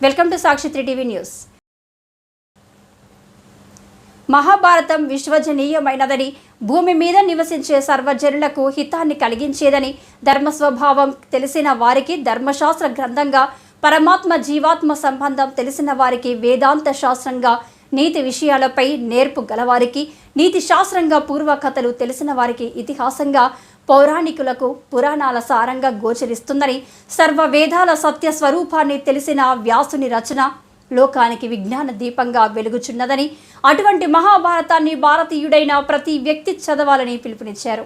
Welcome to Sakshi three TV news. Mahabharatam విశ్వజనీయమైనదని భూమి మీద నివసించే సర్వజనులకు హితాన్ని కలిగించేదని ధర్మస్వభావం తెలిసిన వారికి ధర్మశాస్త్ర గ్రంథంగా పరమాత్మ జీవాత్మ సంబంధం తెలిసిన వారికి వేదాంత శాస్త్రంగా నీతి విషయాలపై నేర్పు గలవారికి నీతి శాస్త్రంగా పూర్వకథలు తెలిసిన వారికి ఇతిహాసంగా పౌరాణికులకు పురాణాల సారంగా గోచరిస్తుందని సర్వ వేదాల సత్య స్వరూపాన్ని తెలిసిన వ్యాసుని రచన లోకానికి విజ్ఞాన దీపంగా వెలుగుచున్నదని అటువంటి మహాభారతాన్ని భారతీయుడైన ప్రతి వ్యక్తి చదవాలని పిలుపునిచ్చారు.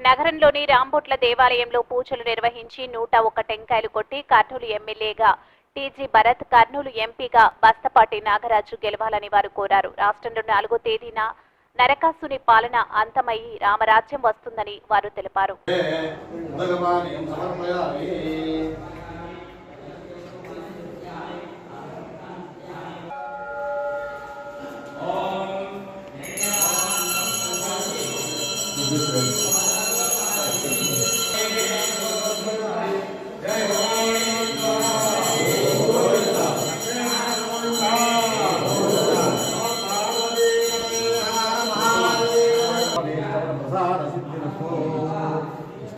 నగరంలోని రాంబొట్ల దేవాలయంలో పూజలు నిర్వహించి నూట ఒక టెంకాయలు కొట్టి కర్నూలు ఎమ్మెల్యేగా టీజీ భరత్ కర్నూలు ఎంపీగా బస్తపాటి నాగరాజు గెలవాలని వారు కోరారు. రాష్ట్రంలో నాలుగో తేదీన నరకాసుని పాలన అంతమయ్యి రామరాజ్యం వస్తుందని వారు తెలిపారు. భగవాని సమర్పయామి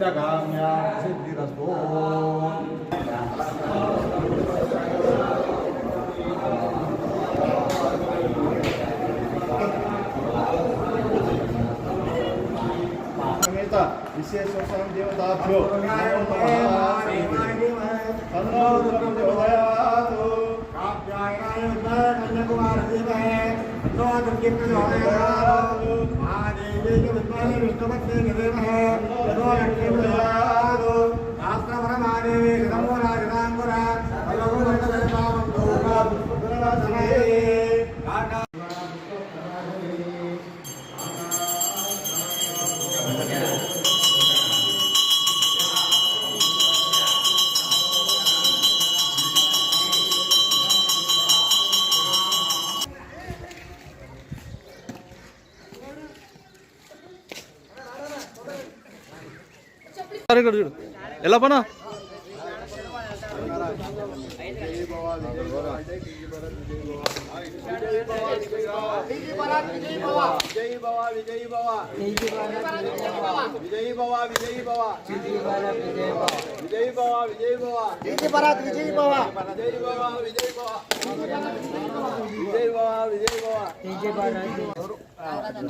నిత్యకామ్యా సిద్ధిరస్తో విశేషోత్సవం దేవతాభ్యో తన్నో దేవదయాతు కాప్యాయనాయ కన్యకుమార దేవే విద్వాగం కీర్తులు మహాదేవీకి విద్వాన్ని విష్ణుపత్ని ఒకసారి ఇక్కడ చూడు. ఎలా పనా?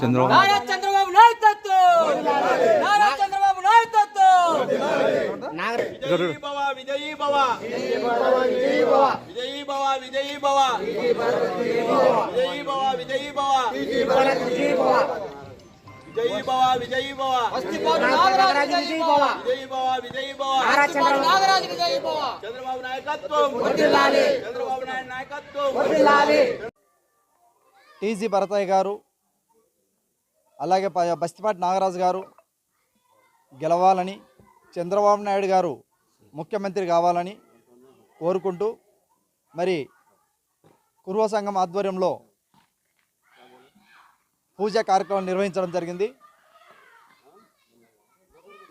చంద్రబాబు. నాయుడు చంద్రబాబు నాయుడు విజయీ భవ విజయీ భవ విజయీ భవ. విజయీ భవ విజయీ భవ. విజయీ భవ విజయీ భవ. విజయీ భవ విజయీ భవ. విజయీ భవ వస్తిపాడు నాగరాజు విజయ్ భవ. విజయీ భవ విజయీ భవ. వస్తిపాడు నాగరాజు విజయ్ భవ. చంద్రబాబు నాయకత్వం. వర్ధిల్లాలి. చంద్రబాబు నాయుడు నాయకత్వం. వర్ధిల్లాలి. టీజీ భరతయ్య గారు అలాగే ప- బస్తిపాటి నాగరాజు గారు గెలవాలని చంద్రబాబు నాయుడు గారు ముఖ్యమంత్రి కావాలని కోరుకుంటూ మరి కురువ సంఘం ఆధ్వర్యంలో పూజ కార్యక్రమం నిర్వహించడం జరిగింది.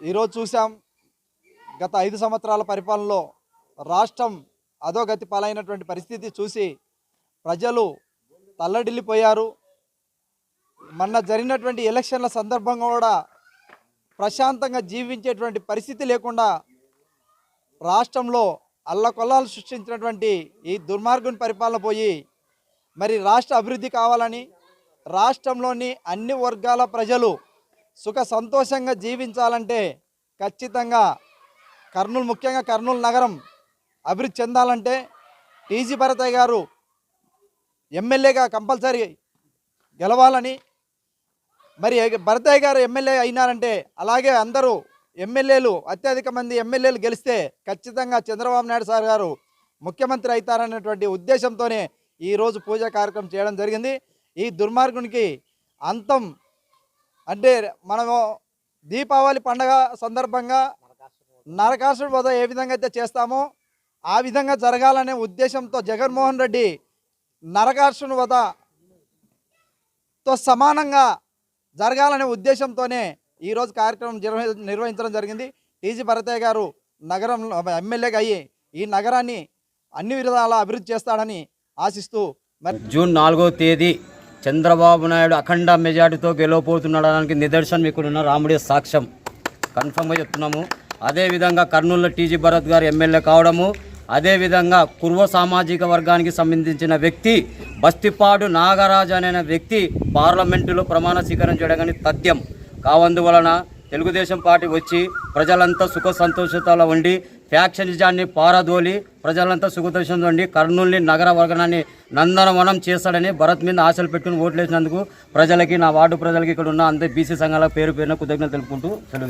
ఈరోజు చూసాం గత ఐదు సంవత్సరాల పరిపాలనలో రాష్ట్రం అధోగతి పాలైనటువంటి పరిస్థితి చూసి ప్రజలు తల్లడిల్లిపోయారు. మొన్న జరిగినటువంటి ఎలక్షన్ల సందర్భంగా కూడా ప్రశాంతంగా జీవించేటువంటి పరిస్థితి లేకుండా రాష్ట్రంలో అల్లకొల్లాలు సృష్టించినటువంటి ఈ దుర్మార్గుని పరిపాలన పోయి మరి రాష్ట్ర అభివృద్ధి కావాలని రాష్ట్రంలోని అన్ని వర్గాల ప్రజలు సుఖ సంతోషంగా జీవించాలంటే ఖచ్చితంగా కర్నూలు ముఖ్యంగా కర్నూలు నగరం అభివృద్ధి చెందాలంటే టీజీ భరతయ్య గారు ఎమ్మెల్యేగా కంపల్సరీ గెలవాలని మరి భరతయ్య గారు ఎమ్మెల్యే అయినారంటే అలాగే అందరూ ఎమ్మెల్యేలు అత్యధిక మంది ఎమ్మెల్యేలు గెలిస్తే ఖచ్చితంగా చంద్రబాబు నాయుడు సార్ గారు ముఖ్యమంత్రి అవుతారనేటువంటి ఉద్దేశంతోనే ఈరోజు పూజా కార్యక్రమం చేయడం జరిగింది. ఈ దుర్మార్గునికి అంతం అంటే మనము దీపావళి పండగ సందర్భంగా నరకాసుడు వద ఏ విధంగా అయితే చేస్తామో ఆ విధంగా జరగాలనే ఉద్దేశంతో జగన్మోహన్ రెడ్డి నరకాసుడు వద సమానంగా జరగాలనే ఉద్దేశంతోనే ఈరోజు కార్యక్రమం నిర్వహించడం జరిగింది. టీజీ భరతయ్య గారు నగరం ఎమ్మెల్యేగా అయ్యి ఈ నగరాన్ని అన్ని విధాలా అభివృద్ధి చేస్తాడని ఆశిస్తూ జూన్ నాలుగో తేదీ చంద్రబాబు నాయుడు అఖండ మెజార్టీతో గెలవబోతున్నాడడానికి నిదర్శనం ఇక్కడ ఉన్న రాముడి సాక్ష్యం. కన్ఫర్మ్గా చెప్తున్నాము. అదేవిధంగా కర్నూలులో టీజీ భరత్ గారు ఎమ్మెల్యే కావడము అదేవిధంగా కుర్వ సామాజిక వర్గానికి సంబంధించిన వ్యక్తి బస్తిపాడు నాగరాజు అనే వ్యక్తి పార్లమెంటులో ప్రమాణ స్వీకారం చేయడం కానీ తథ్యం. కావందువలన తెలుగుదేశం పార్టీ వచ్చి ప్రజలంతా సుఖ సంతోషతలో ఉండి ఫ్యాక్షనిజాన్ని పారదోలి ప్రజలంతా సుఖదర్శనంతో ఉండి కర్నూలుని నగర వర్గనాన్ని నందనవనం చేస్తాడని భరత్ మీద ఆశలు పెట్టుకుని ఓట్లేసినందుకు ప్రజలకి నా వార్డు ప్రజలకి ఇక్కడ ఉన్న అందరి బీసీ సంఘాల పేరు పేరున కృతజ్ఞతలు తెలుపుకుంటూ సెలవు